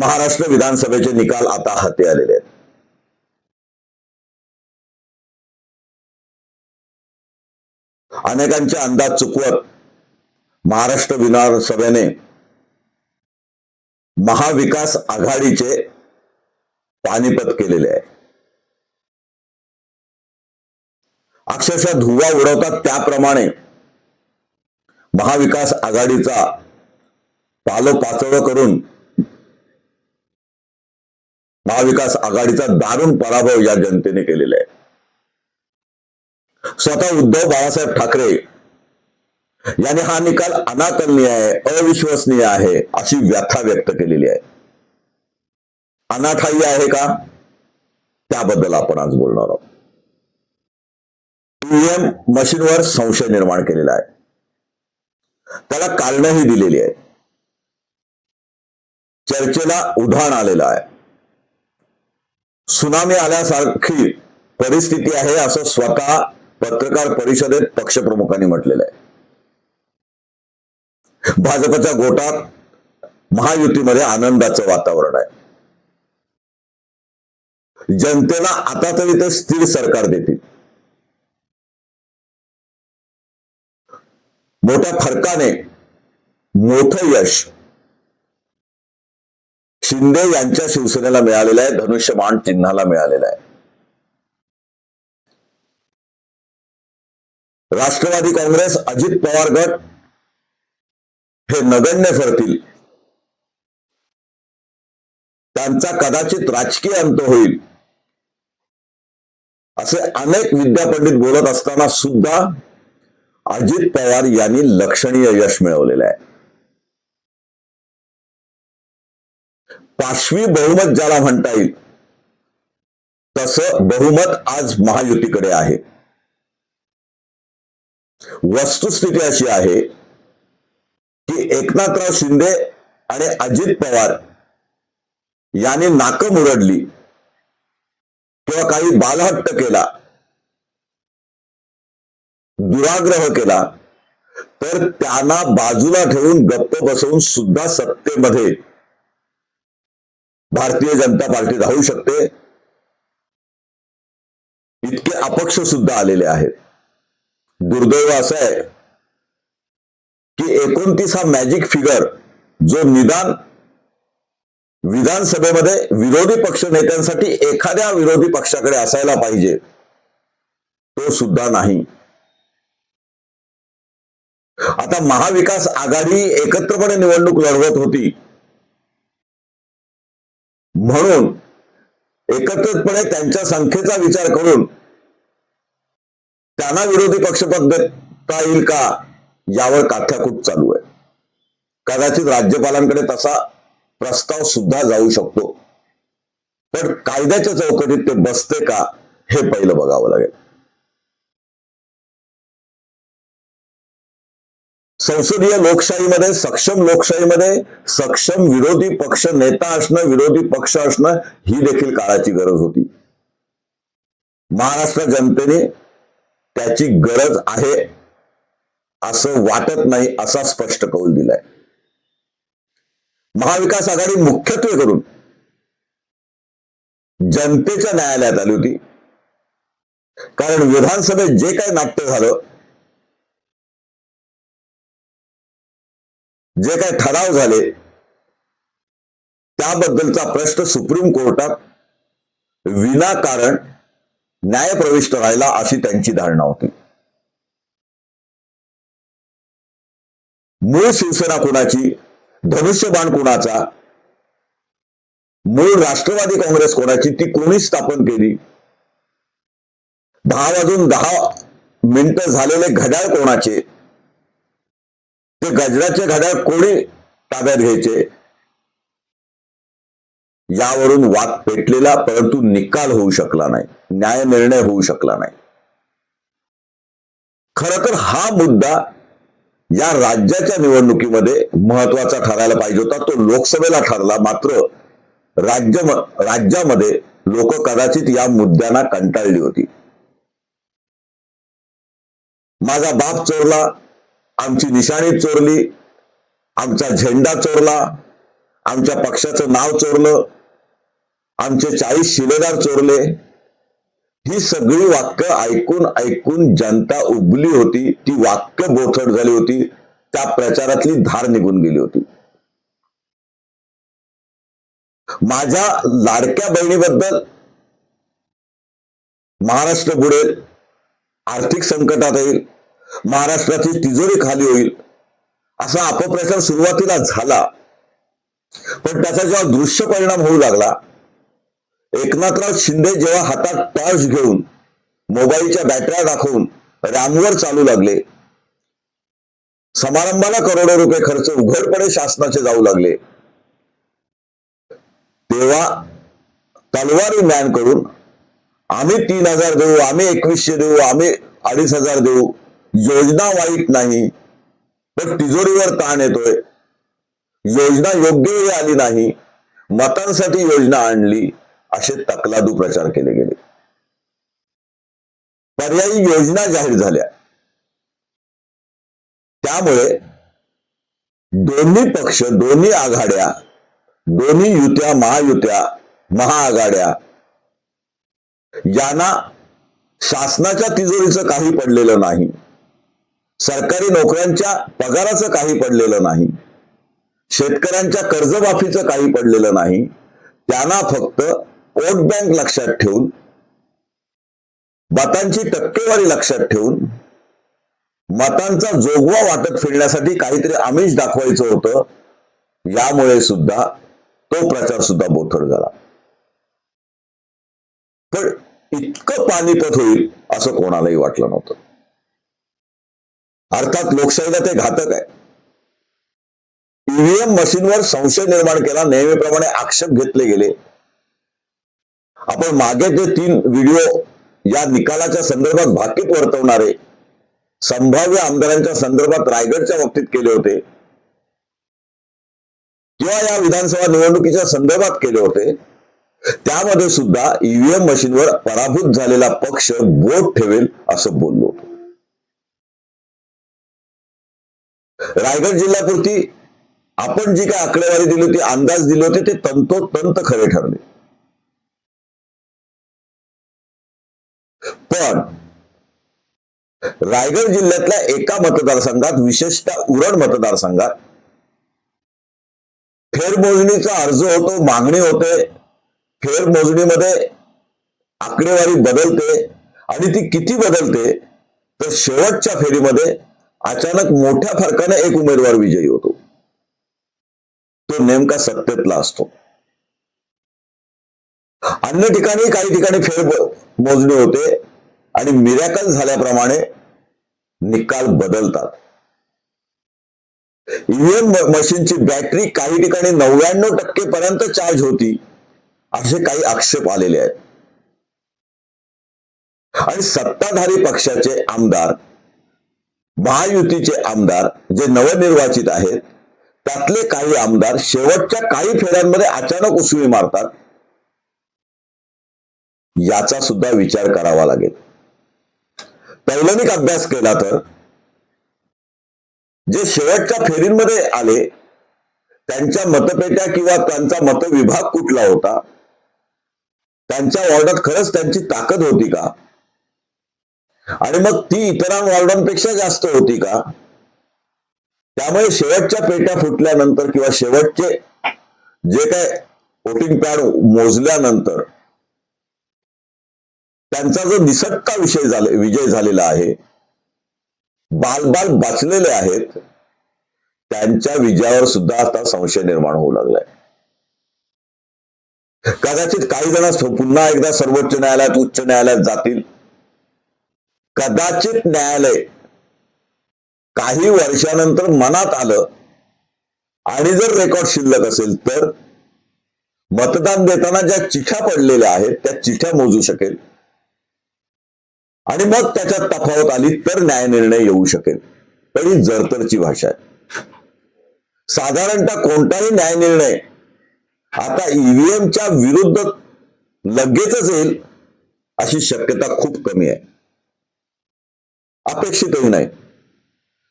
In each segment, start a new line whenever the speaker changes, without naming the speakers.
महाराष्ट्र विधानसभेचे निकाल आता हाती आलेले आहेत. अनेकांचे अंदाज चुकवत महाराष्ट्र विधानसभेने महाविकास आघाडीचे पानिपत केलेले आहे. अक्षरशः धुवा उडवतात त्याप्रमाणे महाविकास आघाडीचा पालो पालोपाचोळं करून महाविकास आघाडीचा दारुण पराभव या जनतेने केलेला आहे. स्वतः उद्धव बाळासाहेब ठाकरे यांनी हा निकाल अनाकलनीय आहे अविश्वसनीय आहे अशी व्याख्या व्यक्त केलेली आहे. अनाठाई आहे का? त्याबद्दल आपण आज बोलणार आहोत. ईव्हीएम मशीनवर संशय निर्माण केलेला आहे. त्याला कारणही दिलेली आहे चर्चेला उधाण आलेलं आहे. सुनामी आल्यासारखी परिस्थिती आहे असं स्वतः पत्रकार परिषदेत पक्षप्रमुखांनी म्हटलेलं आहे. भाजपच्या गोटात महायुतीमध्ये आनंदाचं वातावरण आहे. जनतेला आता तरी ते स्थिर सरकार देतील. मोठ्या फरकाने मोठं यश शिंदे यांच्या शिवसेनेला मिळालेलं आहे धनुष्यबाण चिन्हाला मिळालेला आहे. राष्ट्रवादी काँग्रेस अजित पवार गट हे नगण्य ठरतील. त्यांचा कदाचित राजकीय अंत होईल. असे अनेक विद्यापंडित बोलत असताना सुद्धा अजित पवार यांनी लक्षणीय यश मिळवलेलं आहे. पाचवी बहुमत ज्याला म्हणता येईल तसं बहुमत आज महायुतीकडे आहे. वस्तुस्थिती अशी आहे की एकनाथराव शिंदे आणि अजित पवार यांनी नाकं मुरडली किंवा काही बालहट्ट केला दुराग्रह केला तर त्यांना बाजूला ठेवून गप्प बसवून सुद्धा सत्तेमध्ये भारतीय जनता पार्टी राहू शकते. इतके अपक्ष सुद्धा आलेले आहेत. दुर्दैव असं आहे की एकोणतीस हा मॅजिक फिगर जो निदान विधानसभेमध्ये विरोधी पक्ष नेत्यांसाठी एखाद्या विरोधी पक्षाकडे असायला पाहिजे तो सुद्धा नाही. आता महाविकास आघाडी एकत्रपणे निवडणूक लढवत होती. म्हणून एकत्रितपणे त्यांच्या संख्येचा विचार करून त्यांना विरोधी पक्षपद देता येईल का यावर काथ्याकूट चालू आहे. कदाचित राज्यपालांकडे तसा प्रस्ताव सुद्धा जाऊ शकतो. पण कायद्याच्या चौकटीत ते बसते का हे पहिलं बघावं लागेल. संसदीय लोकशाहीमध्ये सक्षम लोकशाहीमध्ये सक्षम विरोधी पक्ष नेता असणं विरोधी पक्ष असणं ही देखील काळाची गरज होती. महाराष्ट्र जनतेने त्याची गरज आहे असं वाटत नाही असा स्पष्ट कौल दिलाय. महाविकास आघाडी मुख्यत्वे करून जनतेच्या न्यायालयात आली होती. कारण विधानसभेत जे काही नाट्य झालं जे काही ठराव झाले त्याबद्दलचा प्रश्न सुप्रीम कोर्टात विनाकारण न्यायप्रविष्ट राहिला अशी त्यांची धारणा होती. मूळ शिवसेना कुणाची धनुष्यबाण कुणाचा मूळ राष्ट्रवादी काँग्रेस कोणाची ती कोणी स्थापन केली? दहा वाजून दहा मिनिटं झालेले घड्याळ कोणाचे? तर गजराचे घड्याळ कोणी ताब्यात घ्यायचे? यावरून वाद पेटलेला परंतु निकाल होऊ शकला नाही न्याय निर्णय होऊ शकला नाही. खर तर हा मुद्दा या राज्याच्या निवडणुकीमध्ये महत्त्वाचा ठरायला पाहिजे होता. तो लोकसभेला ठरला मात्र राज्य राज्यामध्ये लोक कदाचित या मुद्द्यांना कंटाळली होती. माझा बाप चोरला आमची निशाणी चोरली आमचा झेंडा चोरला आमच्या पक्षाचं नाव चोरलं आमचे चाळीस शिलेदार चोरले. ही सगळी वाक्य ऐकून ऐकून जनता उबली होती ती वाक्य बोथट झाली होती त्या प्रचारातली धार निघून गेली होती. माझ्या लाडक्या बहिणीबद्दल महाराष्ट्र बुडेल आर्थिक संकटात येईल महाराष्ट्राची तिजोरी खाली होईल. असा अपप्रचार सुरुवातीला झाला. पण त्याचा जेव्हा दृश्य परिणाम होऊ लागला एकनाथराव शिंदे जेव्हा हातात टॉर्च घेऊन मोबाईलच्या बॅटऱ्या दाखवून रामवर चालू लागले समारंभाला करोडो रुपये खर्च उघडपणे शासनाचे जाऊ लागले. तेव्हा तलवारी मॅन करून आम्ही तीन हजार देऊ आम्ही एकवीसशे देऊ आम्ही अडीच हजार देऊ योजना वाईट नाही पण तिजोरीवर ताण येतोय. योजना योग्य वेळी आली नाही मतांसाठी योजना आणली असे तकलादू प्रचार केले गेले. पर्यायी योजना जाहीर झाल्या. त्यामुळे दोन्ही पक्ष दोन्ही आघाड्या दोन्ही युत्या महायुत्या महाआघाड्या यांना शासनाच्या तिजोरीचं काही पडलेलं नाही. सरकारी नोकऱ्यांच्या पगाराचं काही पडलेलं नाही. शेतकऱ्यांच्या कर्जमाफीचं काही पडलेलं नाही. त्यांना फक्त वोट बँक लक्षात ठेवून मतांची टक्केवारी लक्षात ठेवून मतांचा जोगवा वाटत फिरण्यासाठी काहीतरी आमिष दाखवायचं होतं. यामुळे सुद्धा तो प्रचार सुद्धा बोथड झाला. पण इतकं पानिपत होईल असं कोणालाही वाटलं नव्हतं. अर्थात लोकशाहीला ते घातक आहे. ईव्हीएम मशीनवर संशय निर्माण केला. नेहमीप्रमाणे आक्षेप घेतले गेले. आपण मागे जे तीन व्हिडिओ या निकालाच्या संदर्भात भाकीत वर्तवणारे संभाव्य आमदारांच्या संदर्भात रायगडच्या बाबतीत केले होते किंवा या विधानसभा निवडणुकीच्या संदर्भात केले होते त्यामध्ये सुद्धा ईव्हीएम मशीनवर पराभूत झालेला पक्ष बोट ठेवेल असं बोललो रायगड जिल्ह्यापुरती आपण जी काय आकडेवारी दिली होती अंदाज दिले होते ते तंतोतंत खरे ठरले. पण रायगड जिल्ह्यातल्या एका मतदारसंघात विशेषतः उरण मतदारसंघात फेरमोजणीचा अर्ज होतो मागणी होते फेरमोजणीमध्ये आकडेवारी बदलते आणि ती किती बदलते तर शेवटच्या फेरीमध्ये अचानक मोठ्या फरकाने एक उमेदवार विजयी होतो. तो नेमका सत्तेतला असतो. अन्य ठिकाणी काही ठिकाणी फेर मोजणी होते आणि मिरॅकल झाल्याप्रमाणे निकाल बदलतात. ईव्हीएम मशीनची बॅटरी काही ठिकाणी नव्याण्णव टक्के पर्यंत चार्ज होती असे काही आक्षेप आलेले आहेत. आणि सत्ताधारी पक्षाचे आमदार महायुतीचे आमदार जे नवनिर्वाचित आहेत त्यातले काही आमदार शेवटच्या काही फेऱ्यांमध्ये अचानक उसळी मारतात याचा सुद्धा विचार करावा लागेल. तैलनिक अभ्यास केला तर जे शेवटच्या फेरींमध्ये आले त्यांच्या मतपेट्या किंवा त्यांचा मतविभाग कुठला होता त्यांच्या वॉर्डात खरंच त्यांची ताकद होती का? आणि मग ती इतरां वॉर्डांपेक्षा जास्त होती का? त्यामुळे शेवटच्या पेट्या फुटल्यानंतर किंवा शेवटचे जे काय वोटिंग पॅड मोजल्यानंतर त्यांचा जो निसटता विषय झाले विजय झालेला आहे बालबाल बाचलेले आहेत त्यांच्या विजयावर सुद्धा आता संशय निर्माण होऊ लागलाय. कदाचित काही जण पुन्हा एकदा सर्वोच्च न्यायालयात उच्च न्यायालयात जातील. कदाचित न्यायालय काही वर्षानंतर मनात आलं आणि जर रेकॉर्ड शिल्लक असेल तर मतदान देताना ज्या चिठ्या पडलेल्या आहेत त्या चिठ्या मोजू शकेल. आणि मग त्याच्यात तफावत आली तर न्याय निर्णय येऊ शकेल. तर ही जरतरची भाषा आहे. साधारणतः कोणताही न्याय निर्णय आता ईव्हीएमच्या विरुद्ध लगेचच येईल अशी शक्यता खूप कमी आहे. अपेक्षितही नाही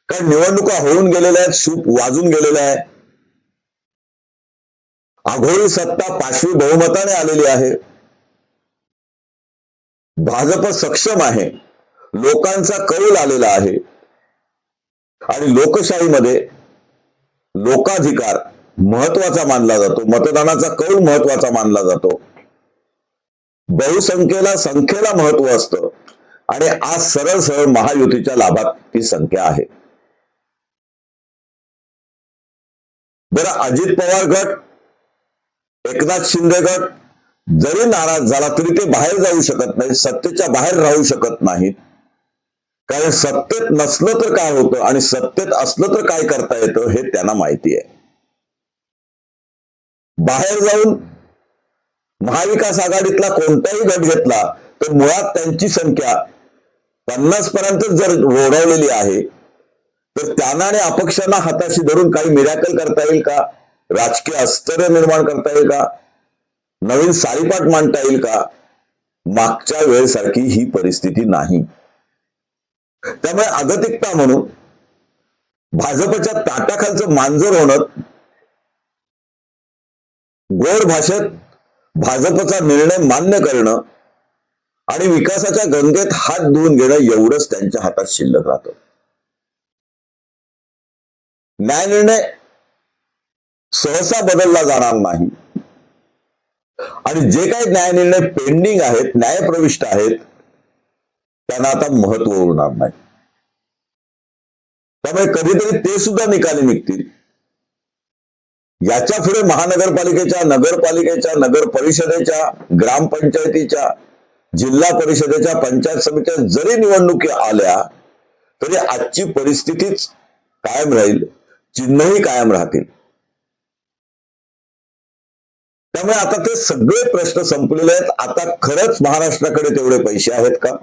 कारण निवडणुका होऊन गेलेल्या आहेत सूप वाजून गेलेल्या आहे. आघोळी सत्ता पाचवी बहुमताने आलेली आहे. भाजप सक्षम आहे. लोकांचा कौल आलेला आहे. आणि लोकशाहीमध्ये लोकाधिकार महत्त्वाचा मानला जातो. मतदानाचा कौल महत्त्वाचा मानला जातो. बहुसंख्येला संख्येला महत्त्व असतं. आणि आज सरळ सरळ महायुतीच्या लाभात ती संख्या आहे. बरं अजित पवार गट एकनाथ शिंदे गट जरी नाराज झाला तरी ते बाहेर जाऊ शकत नाही सत्तेच्या बाहेर राहू शकत नाहीत. कारण सत्तेत नसलं तर काय होतं आणि सत्तेत असलं तर काय करता येतं हे त्यांना माहिती आहे. बाहेर जाऊन महाविकास आघाडीतला कोणताही गट घेतला तर मुळात त्यांची संख्या पन्नास पर्यंत जर रोडवलेली आहे तर त्यांना आणि अपक्षांना हाताशी धरून काही मिराकल करता येईल का? राजकीय आश्चर्य निर्माण करता येईल का? नवीन सारीपाट मांडता येईल का? मागच्या वेळेसारखी ही परिस्थिती नाही. त्यामुळे अगतिकता म्हणून भाजपच्या ताटाखालचं मांजर होणं गोड भाषेत भाजपचा निर्णय मान्य करणं आणि विकासाच्या गंगेत हात धुवून घेणं एवढंच त्यांच्या हातात शिल्लक राहतं. न्यायनिर्णय सहसा बदलला जाणार नाही. आणि जे काही न्यायनिर्णय पेंडिंग आहेत न्यायप्रविष्ट आहेत त्यांना आता महत्त्व उरणार नाही. त्यामुळे कधीतरी ते सुद्धा निकाली निघतील. याच्यापुढे महानगरपालिकेच्या नगरपालिकेच्या नगर परिषदेच्या ग्रामपंचायतीच्या जिल्हा परिषदेच्या पंचायत समित्या जरी निवडणुकी आल्या तरी आजची परिस्थितीच कायम राहील चिन्हही कायम राहतील. त्यामुळे आता ते सगळे प्रश्न संपलेले आहेत. आता खरंच महाराष्ट्राकडे तेवढे पैसे आहेत का?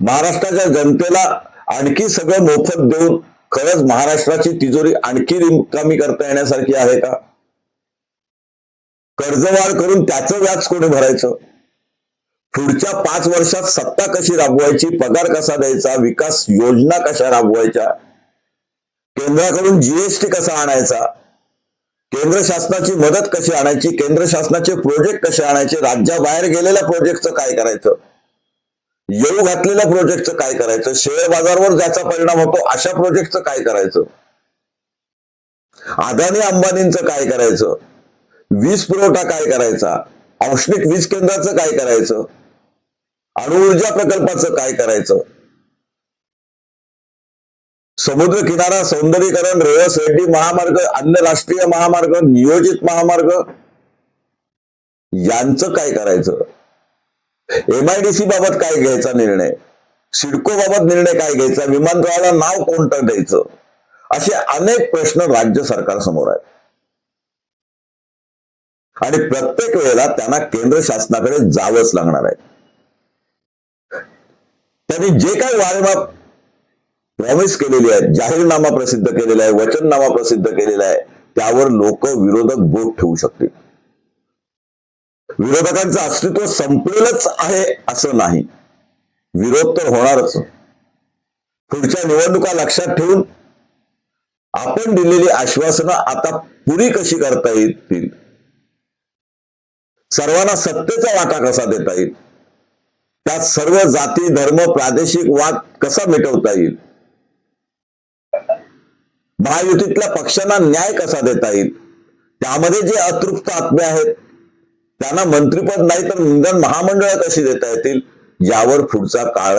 महाराष्ट्राच्या जनतेला आणखी सगळं मोफत देऊन खरंच महाराष्ट्राची तिजोरी आणखी रिकामी करता येण्यासारखी आहे का? कर्जवाढ करून त्याचं व्याज कोणी भरायचं? पुढच्या पाच वर्षात सत्ता कशी राबवायची पगार कसा द्यायचा विकास योजना कशा राबवायच्या केंद्राकडून जीएसटी कसा आणायचा केंद्र शासनाची मदत कशी आणायची केंद्र शासनाचे प्रोजेक्ट कसे आणायचे राज्याबाहेर गेलेल्या प्रोजेक्टचं काय करायचं येऊ घातलेल्या प्रोजेक्टचं काय करायचं शेअर बाजारवर ज्याचा परिणाम होतो अशा प्रोजेक्टचं काय करायचं अदानी अंबानींचं काय करायचं वीज पुरवठा काय करायचा औष्णिक वीज केंद्राचं काय करायचं अणुऊर्जा प्रकल्पाचं काय करायचं? समुद्र किनारा सौंदर्यीकरण रेवस रेड्डी महामार्ग अन्य राष्ट्रीय महामार्ग नियोजित महामार्ग यांचं काय करायचं? एमआयडीसी बाबत काय घ्यायचा निर्णय? सिडको बाबत निर्णय काय घ्यायचा? विमानतळाला नाव कोणतं द्यायचं? असे अनेक प्रश्न राज्य सरकार समोर आहेत. आणि प्रत्येक वेळेला त्यांना केंद्र शासनाकडे जावंच लागणार आहे. त्यांनी जे काही वारेमाप प्रॉमिस केलेली आहे जाहीरनामा प्रसिद्ध केलेला आहे वचननामा प्रसिद्ध केलेला आहे त्यावर लोक विरोधक बोट ठेवू शकतील. विरोधकांचं अस्तित्व संपलेलंच आहे असं नाही. विरोध तर होणारच. पुढच्या निवडणुका लक्षात ठेवून आपण दिलेली आश्वासनं आता पुरी कशी करता येतील? सर्वांना सत्तेचा वाटा कसा देता येईल? त्यात सर्व जाती धर्म प्रादेशिक वाद कसा मिटवता येईल? महायुतीतल्या पक्षांना न्याय कसा देता येईल? त्यामध्ये जे अतृप्त आत्मे आहेत त्यांना मंत्रिपद नाही तर निंदन महामंडळ कशी देता येतील? यावर पुढचा काळ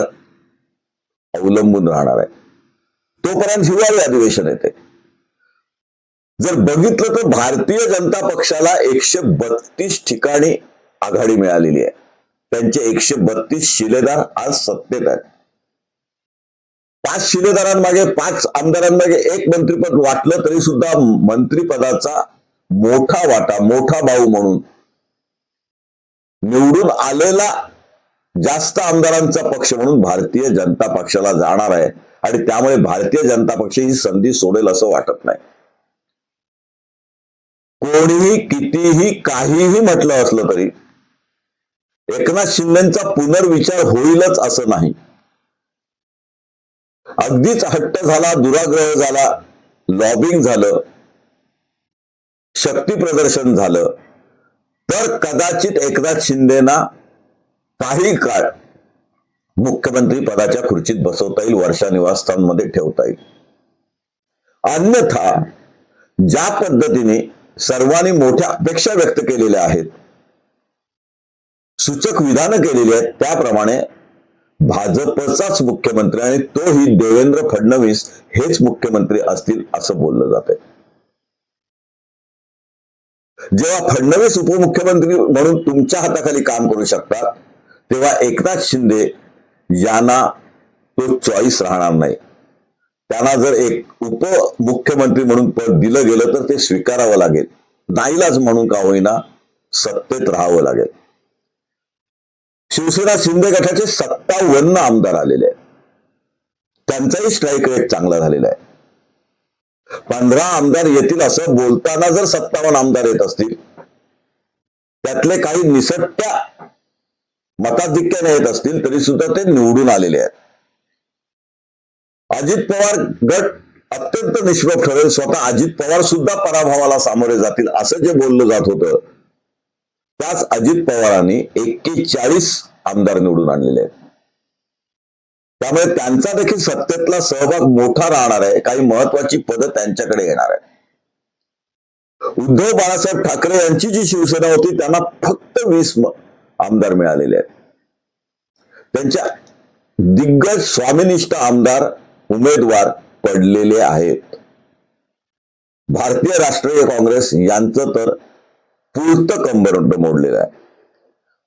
अवलंबून राहणार आहे. तोपर्यंत हिवाळी अधिवेशन येते. जर बघितलं तर भारतीय जनता पक्षाला एकशे बत्तीस ठिकाणी आघाडी मिळालेली आहे. त्यांचे एकशे बत्तीस शिलेदार आज सत्तेत आहेत. पाच शिलेदारांमागे पाच आमदारांमागे एक मंत्रीपद वाटलं तरी सुद्धा मंत्रीपदाचा मोठा वाटा मोठा भाऊ म्हणून. निवडून आलेला जास्त आमदारांचा पक्ष म्हणून भारतीय जनता पक्षाला जाणार आहे. आणि त्यामुळे भारतीय जनता पक्ष ही संधी सोडेल असं वाटत नाही. कोणीही कितीही काहीही म्हटलं असलं तरी एकनाथ शिंदेचा पुनर्विचार होईलच असं नाही. अगदीच हट्ट झाला दुराग्रह झाला लॉबिंग झालं शक्ती प्रदर्शन झालं. तर कदाचित एकनाथ शिंदेना काही काळ मुख्यमंत्री पदाच्या खुर्चीत बसवता येईल वर्षा निवासस्थानमध्ये ठेवता येईल. अन्यथा ज्या पद्धतीने सर्वांनी मोठ्या अपेक्षा व्यक्त केलेल्या आहेत सूचक विधानं केलेली आहेत त्याप्रमाणे भाजपचाच मुख्यमंत्री आणि तोही देवेंद्र फडणवीस हेच मुख्यमंत्री असतील असं बोललं जात जेव्हा फडणवीस उपमुख्यमंत्री म्हणून तुमच्या हाताखाली काम करू शकतात तेव्हा एकनाथ शिंदे यांना तो चॉईस राहणार नाही. त्यांना जर एक उपमुख्यमंत्री म्हणून पद दिलं गेलं तर ते स्वीकारावं लागेल. नाईलाज म्हणून का होईना सत्तेत राहावं लागेल. शिवसेना शिंदे गटाचे सत्तावन्न आमदार आलेले आहेत. त्यांचाही स्ट्राईक रेट चांगला झालेला आहे. पंधरा आमदार येतील असं बोलताना जर सत्तावन्न आमदार येत असतील त्यातले काही निसटत्या मताधिक्याने येत असतील तरी सुद्धा ते निवडून आलेले आहेत. अजित पवार गट अत्यंत निष्प्रभ ठरेल स्वतः अजित पवार सुद्धा पराभवाला सामोरे जातील असं जे बोललं जात होतं त्याच अजित पवारांनी एक्केचाळीस आमदार निवडून आणलेले आहेत. त्यामुळे त्यांचा देखील सत्तेतला सहभाग मोठा राहणार आहे. काही महत्वाची पदं त्यांच्याकडे येणार आहे उद्धव बाळासाहेब ठाकरे यांची जी शिवसेना होती त्यांना फक्त वीस आमदार मिळालेले आहेत. त्यांच्या दिग्गज स्वामिनिष्ठ आमदार उमेदवार पडलेले आहेत. भारतीय राष्ट्रीय काँग्रेस यांचं तर पूर्त कंबरंड मोडलेलं आहे.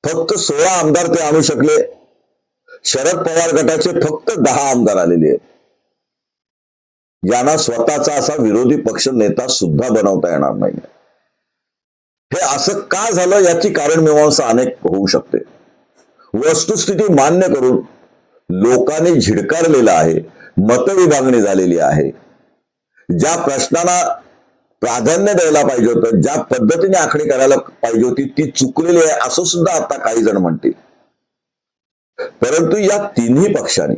फक्त सोळा आमदार ते आणू शकले. शरद पवार गटाचे फक्त दहा आमदार आलेले आहेत. यांना स्वतःचा असा विरोधी पक्ष नेता सुद्धा बनवता येणार नाही. हे असं का झालं याची कारण मीमांसा अनेक होऊ शकते. वस्तुस्थिती मान्य करून लोकांनी झिडकारलेलं आहे. मतविभागणी झालेली आहे. ज्या प्रश्नांना प्राधान्य द्यायला पाहिजे होतं. ज्या पद्धतीने आखणी करायला पाहिजे होती ती चुकलेली आहे असं सुद्धा आता काही जण म्हणतील. परंतु या तिन्ही पक्षांनी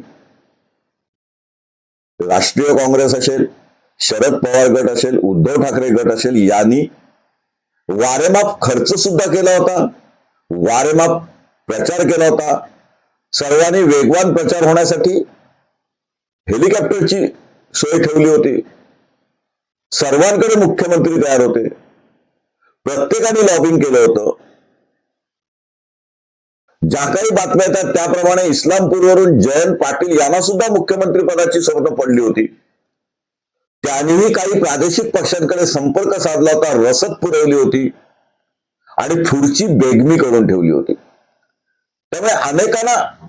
राष्ट्रीय काँग्रेस असेल शरद पवार गट असेल उद्धव ठाकरे गट असेल यांनी वारेमाप खर्च सुद्धा केला होता. वारेमाप प्रचार केला होता. सर्वांनी वेगवान प्रचार होण्यासाठी हेलिकॉप्टरची सोय ठेवली होती. सर्वांकडे मुख्यमंत्री तयार होते. प्रत्येकाने लॉबिंग केलं होतं. ज्या काही बातम्या येतात त्याप्रमाणे इस्लामपूरवरून जयंत पाटील यांना सुद्धा मुख्यमंत्री पदाची स्वप्न पडली होती. त्यांनीही काही प्रादेशिक पक्षांकडे संपर्क साधला होता रसद पुरवली होती आणि पुढची बेगमी करून ठेवली होती. त्यामुळे अनेकांना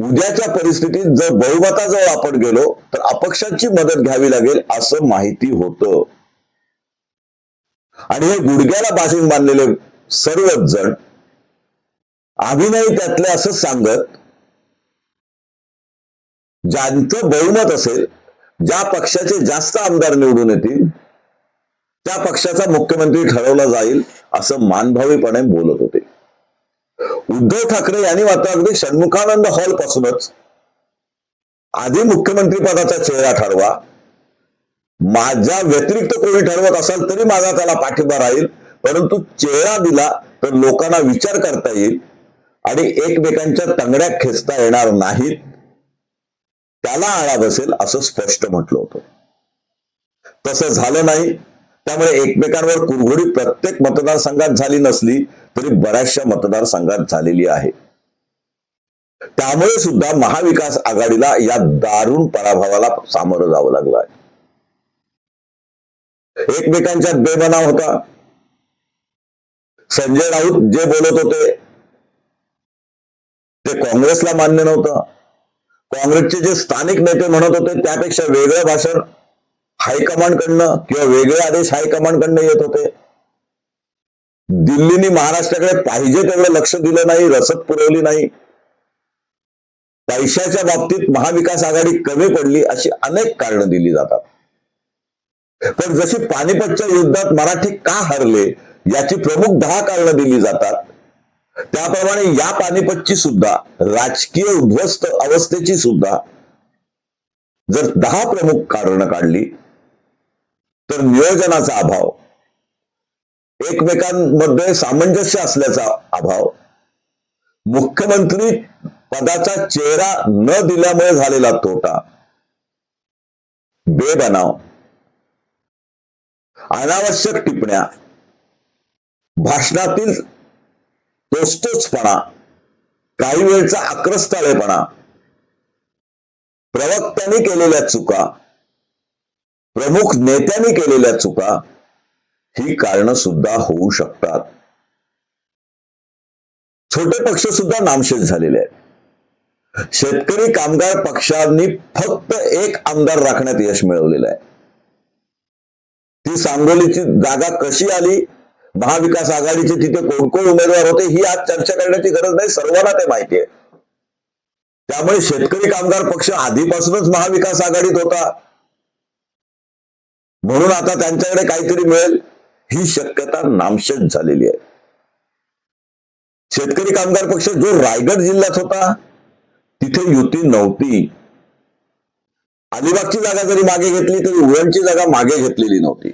उद्याच्या परिस्थितीत जर बहुमताजवळ आपण गेलो तर अपक्षांची मदत घ्यावी लागेल असं माहिती होतं. आणि हे गुडघ्याला बाशिंग बांधलेले सर्वच जण अभिनय त्यातले असं सांगत ज्यांचं बहुमत असेल ज्या पक्षाचे जास्त आमदार निवडून येतील त्या पक्षाचा मुख्यमंत्री ठरवला जाईल असं मानभावीपणे बोलत होते. उद्धव ठाकरे यांनी मात्र अगदी षण्मुखानंद हॉल पासूनच आधी मुख्यमंत्री पदाचा चेहरा ठरवा. माझ्या व्यतिरिक्त कोणी ठरवत असाल तरी माझा त्याला पाठिंबा राहील. परंतु चेहरा दिला तर लोकांना विचार करता येईल आणि एकमेकांच्या तंगड्या खेचता येणार नाहीत. त्याला आळा बसेल असं स्पष्ट म्हटलं होतं. तसं झालं नाही. त्यामुळे एकमेकांवर कुरघोडी प्रत्येक मतदारसंघात झाली नसली तरी बऱ्याचशा मतदारसंघात झालेली आहे. त्यामुळे सुद्धा महाविकास आघाडीला या दारुण पराभवाला सामोरं जावं लागलं आहे. एकमेकांच्या बेबनाव होता. संजय राऊत जे बोलत होते ते काँग्रेसला मान्य नव्हतं. काँग्रेसचे जे स्थानिक नेते म्हणत होते त्यापेक्षा वेगळं भाषण हायकमांडकडनं किंवा वेगळे आदेश हायकमांडकडनं येत होते. दिल्लीने महाराष्ट्राकडे पाहिजे तेवढं लक्ष दिलं नाही रसद पुरवली नाही. पैशाच्या बाबतीत महाविकास आघाडी कमी पडली अशी अनेक कारणं दिली जातात. पण जशी पानिपतच्या युद्धात मराठी का हरले याची प्रमुख दहा कारणं दिली जातात. त्याप्रमाणे या पानिपतची सुद्धा राजकीय उद्ध्वस्त अवस्थेची सुद्धा जर दहा प्रमुख कारणं काढली तर नियोजनाचा अभाव. एकमेकांमध्ये सामंजस्य असल्याचा अभाव. मुख्यमंत्री पदाचा चेहरा न दिल्यामुळे झालेला तोटा. बेबनाव. अनावश्यक टिपण्या. भाषणातील तोचतोचपणा. काही वेळचा आक्रस्ताळेपणा. प्रवक्त्यांनी केलेल्या चुका. प्रमुख नेत्यांनी केलेल्या चुका ही कारण सुद्धा होऊ शकतात. छोटे पक्ष सुद्धा नामशेष झालेले आहेत. शेतकरी कामगार पक्षांनी फक्त एक आमदार राखण्यात यश मिळवलेलं आहे. ती सांगोलीची जागा कशी आली? महाविकास आघाडीचे तिथे कोण कोण उमेदवार होते? ही आज चर्चा करण्याची गरज नाही सर्वांना ते माहिती आहे. त्यामुळे शेतकरी कामगार पक्ष आधीपासूनच महाविकास आघाडीत होता. म्हणून आता त्यांच्याकडे काहीतरी मिळेल. ही शक्यता नामशेष झालेली आहे. शेतकरी कामगार पक्ष जो रायगड जिल्ह्यात होता तिथे युती नव्हती. अलिबागची जागा जरी मागे घेतली तरी उरणची जागा मागे घेतलेली नव्हती.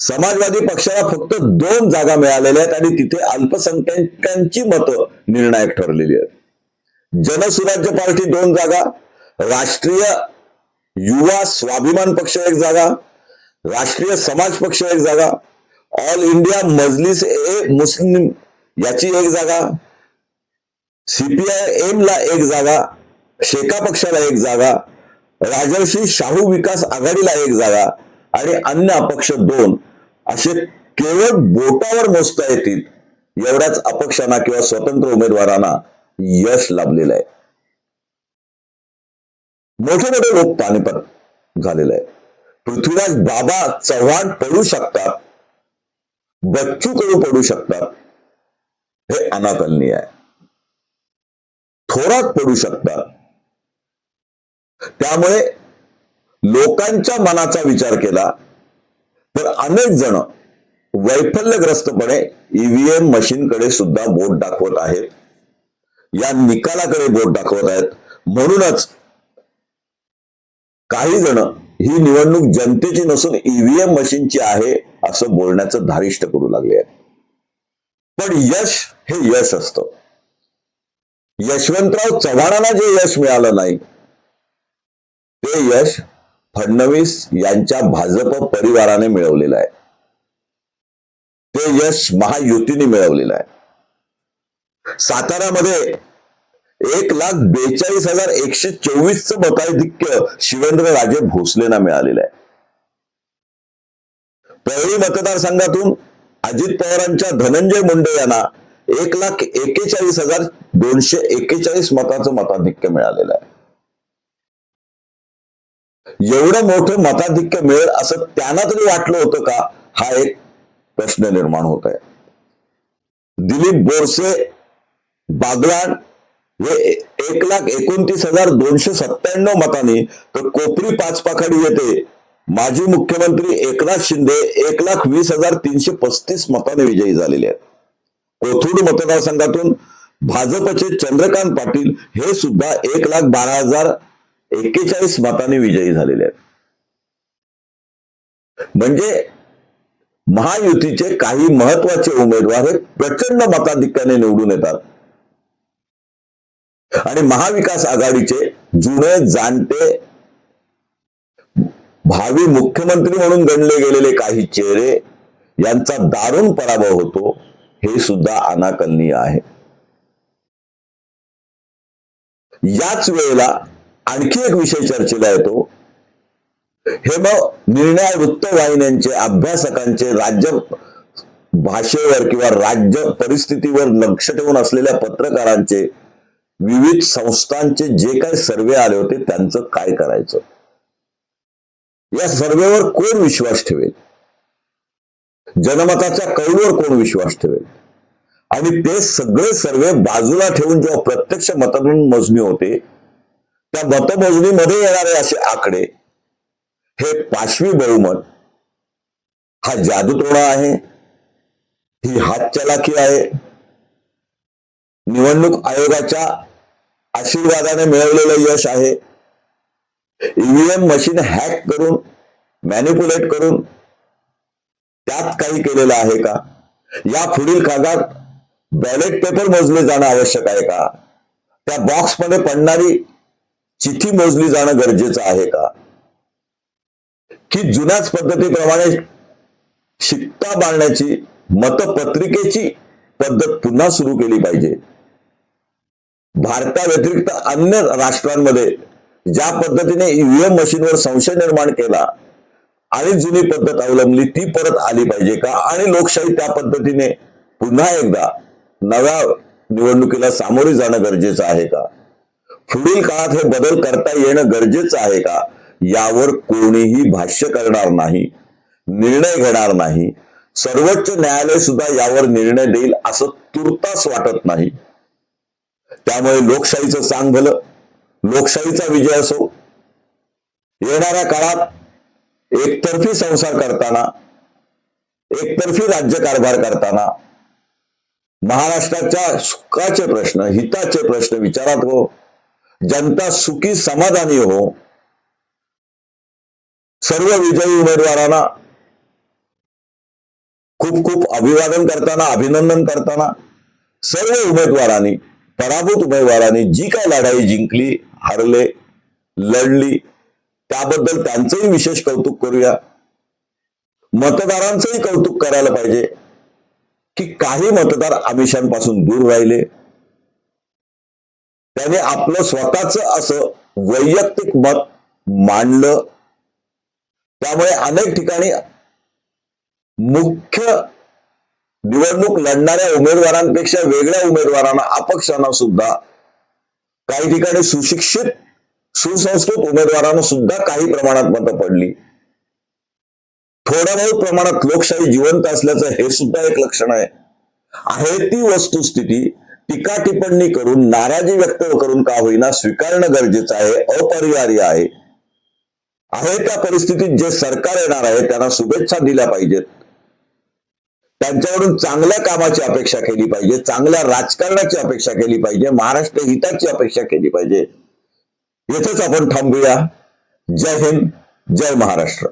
समाजवादी पक्षाला फक्त दोन जागा मिळालेल्या आहेत आणि तिथे अल्पसंख्याकांची मतं निर्णायक ठरलेली आहेत. जनसुराज्य पार्टी दोन जागा राष्ट्रीय युवा स्वाभिमान पक्ष एक जागा राष्ट्रीय समाज पक्ष एक जागा ऑल इंडिया मजलिस ए मुस्लिम याची एक जागा सीपीआय एम ला एक जागा शेका पक्षाला एक जागा राजर्षी शाहू विकास आघाडीला एक जागा आणि अन्य अपक्ष दोन असे केवळ बोटावर मोजता येतील एवढ्याच अपक्षांना किंवा स्वतंत्र उमेदवारांना यश लाभलेलं आहे. मोठे मोठे लोक पानिपत झालेले आहे पृथ्वीराज बाबा चव्हाण पडू शकतात बच्चू कडू पडू शकतात हे अनाकलनीय आहे. थोरात पडू शकतात. त्यामुळे लोकांच्या मनाचा विचार केला तर अनेक जण वैफल्यग्रस्तपणे ईव्हीएम मशीनकडे सुद्धा बोट दाखवत आहेत. या निकालाकडे बोट दाखवत आहेत. म्हणूनच काही जण ही निवडणूक जनतेची नसून ईव्हीएम मशीनची आहे असं बोलण्याचं धारिष्ट करू लागले आहे पण यश हे यश असतं. यशवंतराव चव्हाणांना जे यश मिळालं नाही ते यश फडणवीस यांच्या भाजप परिवाराने मिळवलेलं आहे. ते यश महायुतीने मिळवलेलं आहे. साताऱ्यामध्ये एक लाख बेचाळीस हजार एकशे चोवीसचं मताधिक्य शिवेंद्र राजे भोसलेंना मिळालेलं आहे. परळी मतदारसंघातून अजित पवारांच्या धनंजय मुंडे यांना एक लाख एकेचाळीस हजार दोनशे एकेचाळीस मताचं मताधिक्य मिळालेलं आहे. एवढं मोठं मताधिक्य मिळेल असं त्यांना तरी वाटलं होतं का? हा एक प्रश्न निर्माण होत आहे. दिलीप बोरसे बागलाण एक लाख एकोणतीस हजार दोनशे सत्त्याण्णव मतांनी तर कोपरी पाच पाखाडी येते माजी मुख्यमंत्री एकनाथ शिंदे एक लाख वीस हजार तीनशे पस्तीस मताने विजयी झालेले आहेत. कोथरूड मतदारसंघातून भाजपचे चंद्रकांत पाटील हे सुद्धा एक लाख बारा हजार एक्केचाळीस मतांनी विजयी झालेले आहेत. म्हणजे महायुतीचे काही महत्त्वाचे उमेदवार हे प्रचंड मताधिक्याने निवडून येतात. आणि महाविकास आघाडीचे जुने जाणते भावी मुख्यमंत्री म्हणून गणले गेलेले काही चेहरे यांचा दारुण पराभव होतो हे सुद्धा अनाकलनीय आहे. याच वेळेला आणखी एक विषय चर्चेला येतो. हे मग निर्णय वृत्तवाहिन्यांचे अभ्यासकांचे राज्य भाषेवर किंवा राज्य परिस्थितीवर लक्ष ठेवून असलेल्या पत्रकारांचे विविध संस्थांचे जे काही सर्वे आले होते त्यांचं काय करायचं? या सर्वेवर कोण विश्वास ठेवेल? जनमताच्या कौलवर कोण विश्वास ठेवेल? आणि ते सगळे सर्वे बाजूला ठेवून जेव्हा प्रत्यक्ष मतमोजणी मोजणी होते त्या मतमोजणीमध्ये येणारे असे आकडे हे पाशवी बहुमत हा जादूटोणा आहे ही हातचलाखी आहे निवडणूक आयोगाच्या आशीर्वादाने मिळवलेलं यश आहे. ईव्हीएम मशीन हॅक करून मॅनिप्युलेट करून त्यात काही केलेलं आहे का? या पुढील काळात बॅलेट पेपर मोजले जाणं आवश्यक आहे का? त्या बॉक्समध्ये पडणारी चिठ्ठी मोजली जाणं गरजेचं आहे का? की जुन्याच पद्धतीप्रमाणे शिक्का बांधण्याची मतपत्रिकेची पद्धत पुन्हा सुरू केली पाहिजे? भारताव्यतिरिक्त अन्य राष्ट्रांमध्ये ज्या पद्धतीने ईव्हीएम मशीनवर संशय निर्माण केला आणि जुनी पद्धत अवलंबली ती परत आली पाहिजे का? आणि लोकशाही त्या पद्धतीने पुन्हा एकदा नव्या निवडणुकीला सामोरे जाणं गरजेचं आहे का? पुढील काळात हे बदल करता येणं गरजेचं आहे का? यावर कोणीही भाष्य करणार नाही निर्णय घेणार नाही. सर्वोच्च न्यायालय सुद्धा यावर निर्णय देईल असं तुर्तास वाटत नाही. त्यामुळे लोकशाहीचं चांग भलं. लोकशाहीचा विजय असो येणाऱ्या काळात एकतर्फी संसार करताना एकतर्फी राज्यकारभार करताना महाराष्ट्राच्या सुखाचे प्रश्न हिताचे प्रश्न विचारात हो. जनता सुखी समाधानी हो. सर्व विजयी उमेदवारांना खूप खूप अभिवादन करताना अभिनंदन करताना सर्व उमेदवारांनी पराभूत उमेदवाराने जी काय लढाई जिंकली हरले लढली त्याबद्दल त्यांचंही विशेष कौतुक करूया. मतदारांचंही कौतुक करायला पाहिजे की काही मतदार आमिषांपासून दूर राहिले. त्याने आपलं स्वतःच असं वैयक्तिक मत मांडलं. त्यामुळे अनेक ठिकाणी मुख्य निवडणूक लढणाऱ्या उमेदवारांपेक्षा वेगळ्या उमेदवारांना अपक्षांना सुद्धा काही ठिकाणी सुशिक्षित सुसंस्कृत उमेदवारांना सुद्धा काही प्रमाणात मतं पडली. थोड्या बहुत प्रमाणात लोकशाही जिवंत असल्याचं हे सुद्धा एक लक्षण आहे. आहे ती वस्तुस्थिती टीका टिप्पणी करून नाराजी व्यक्त करून का होईना स्वीकारणं गरजेचं आहे अपरिहार्य आहे. आहे त्या परिस्थितीत जे सरकार येणार आहे त्यांना शुभेच्छा दिल्या पाहिजेत. त्यांच्याकडून चांगल्या कामाची अपेक्षा केली पाहिजे चांगल्या राजकारणाची अपेक्षा केली पाहिजे महाराष्ट्र हिताची अपेक्षा केली पाहिजे. येथेच आपण थांबूया. जय हिंद जय महाराष्ट्र.